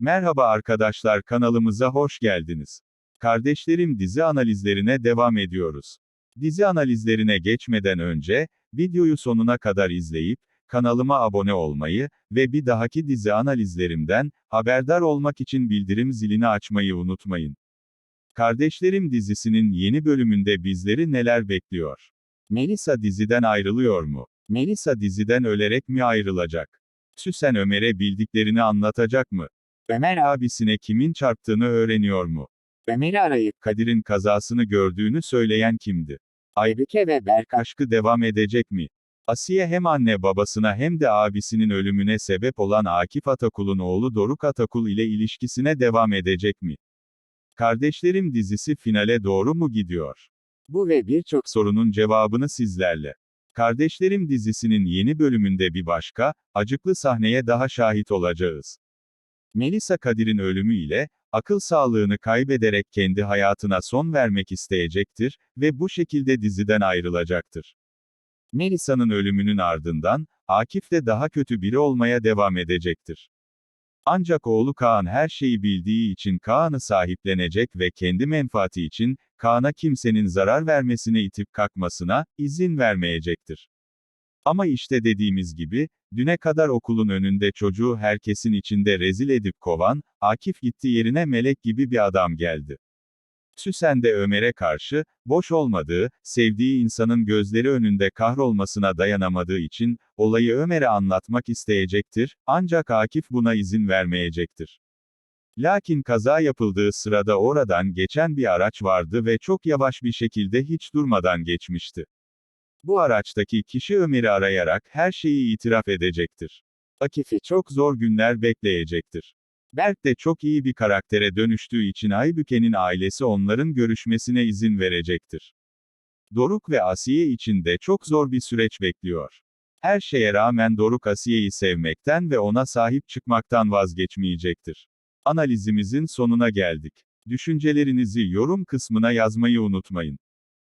Merhaba arkadaşlar kanalımıza hoş geldiniz. Kardeşlerim dizi analizlerine devam ediyoruz. Dizi analizlerine geçmeden önce, videoyu sonuna kadar izleyip, kanalıma abone olmayı ve bir dahaki dizi analizlerimden haberdar olmak için bildirim zilini açmayı unutmayın. Kardeşlerim dizisinin yeni bölümünde bizleri neler bekliyor? Melisa diziden ayrılıyor mu? Melisa diziden ölerek mi ayrılacak? Süsen Ömer'e bildiklerini anlatacak mı? Ömer abisine kimin çarptığını öğreniyor mu? Ömer'i arayıp Kadir'in kazasını gördüğünü söyleyen kimdi? Aybüke ve Berk aşkı devam edecek mi? Asiye hem anne babasına hem de abisinin ölümüne sebep olan Akif Atakul'un oğlu Doruk Atakul ile ilişkisine devam edecek mi? Kardeşlerim dizisi finale doğru mu gidiyor? Bu ve birçok sorunun cevabını sizlerle. Kardeşlerim dizisinin yeni bölümünde bir başka, acıklı sahneye daha şahit olacağız. Melisa Kadir'in ölümü ile, akıl sağlığını kaybederek kendi hayatına son vermek isteyecektir ve bu şekilde diziden ayrılacaktır. Melisa'nın ölümünün ardından, Akif de daha kötü biri olmaya devam edecektir. Ancak oğlu Kaan her şeyi bildiği için Kaan'ı sahiplenecek ve kendi menfaati için, Kaan'a kimsenin zarar vermesine itip kalkmasına, izin vermeyecektir. Ama işte dediğimiz gibi, düne kadar okulun önünde çocuğu herkesin içinde rezil edip kovan, Akif gitti yerine melek gibi bir adam geldi. Süsen de Ömer'e karşı, boş olmadığı, sevdiği insanın gözleri önünde kahrolmasına dayanamadığı için, olayı Ömer'e anlatmak isteyecektir, ancak Akif buna izin vermeyecektir. Lakin kaza yapıldığı sırada oradan geçen bir araç vardı ve çok yavaş bir şekilde hiç durmadan geçmişti. Bu araçtaki kişi Ömer'i arayarak her şeyi itiraf edecektir. Akif'i çok zor günler bekleyecektir. Berk de çok iyi bir karaktere dönüştüğü için Aybüke'nin ailesi onların görüşmesine izin verecektir. Doruk ve Asiye için de çok zor bir süreç bekliyor. Her şeye rağmen Doruk Asiye'yi sevmekten ve ona sahip çıkmaktan vazgeçmeyecektir. Analizimizin sonuna geldik. Düşüncelerinizi yorum kısmına yazmayı unutmayın.